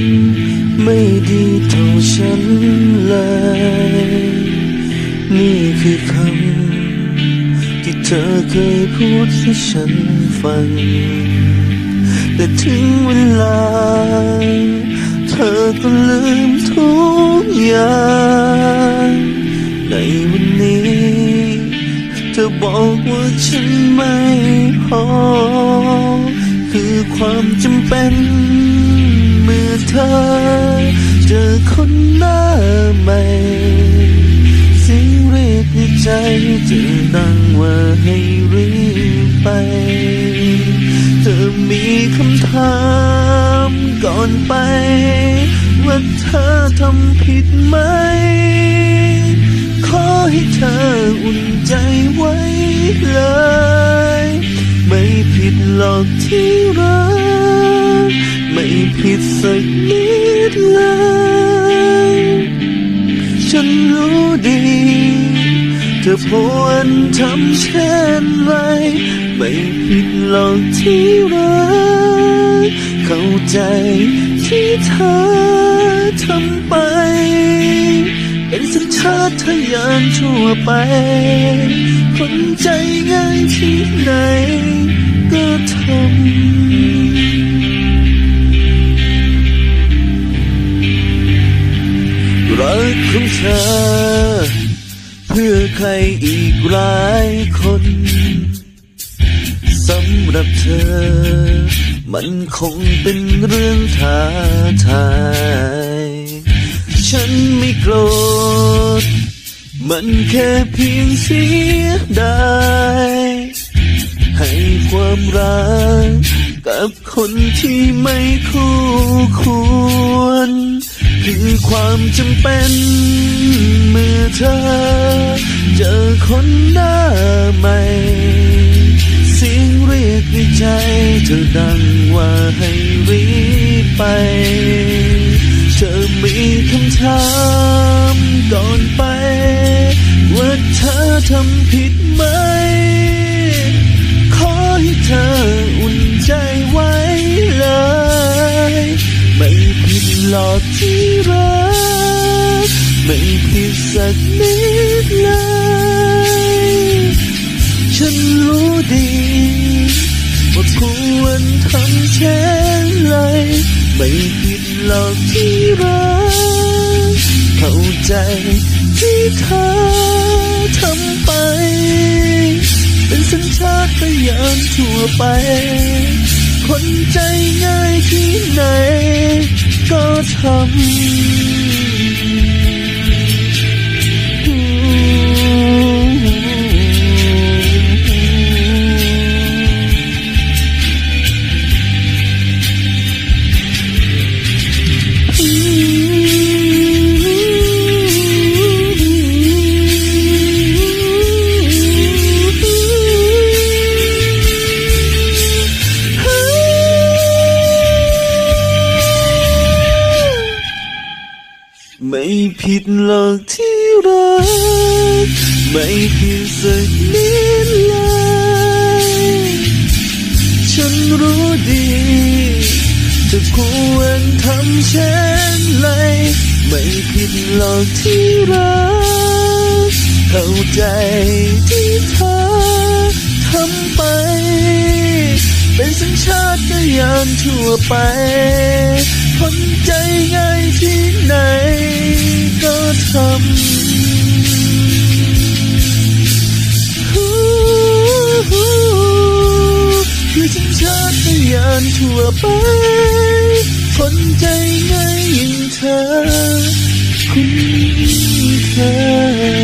น ไม่ดีเท่าฉันเลย นี่คือคำที่เธอเคยพูดให้ฉันฟัง แต่ถึงเวลา เธอก็ลืมทุกอย่างในวันนี้ เธอบอกว่าฉันไม่พอ คือความจำเป็น เธอ เจอคนหน้าใหม่สียงเรียกในใจจึงดังว่าให้รีบไป เธอมีคำถามก่อนไป ว่าเธอทำผิดไหม ขอให้เธออุ่นใจไว้เลย ไม่ผิดหรอกที่รักไม่ ผิดสักนิดเลย ฉันรู้ดี เธอพวนทำเช่นไร ไม่ผิดหรอกที่รัก เข้าใจที่เธอทำไปเป็นสัญชาตญาณทั่วไป คนใจง่ายที่ไหนก็ทำ รักของเธอ เพื่อใครอีกหลายคนสำหรับเธอ มันคงเป็นเรื่องท้าทาย ฉันไม่โกรธ มันแค่เพียงเสียดายให้ความรักกับคนที่ไม่คู่ควร คือความจำเป็นเมื่อเธอ เจอคนหน้าใหม่ เสียงเรียกในใจเธอดังว่าให้รีบไป เธอมีคำถามก่อนไป ว่าเธอทำผิดไหม ขอให้เธออุ่นใจไว้เลย ไม่ผิดหรอกที่ สักนิดเลย ฉันรู้ดี ว่าควรทำเช่นไรไม่ผิดหรอกที่รักเข้าใจที่เธอทำไป เป็นสัญชาตญาณทั่วไป คนใจง่ายที่ไหนก็ทำ ไม่ผิดหรอกที่รัก ไม่ผิดสักนิดเลย ฉันรู้ดีเธอควรทำเช่นไร ไม่ผิดหรอกที่รัก เข้าใจที่เธอทำไป เป็นสัญชาตญาณทั่วไปคนใจง่ายที่ไหน ก็ทำคือฉันชาตญานทั่วไปคนใจง่ายอย่างเธอคุณเคย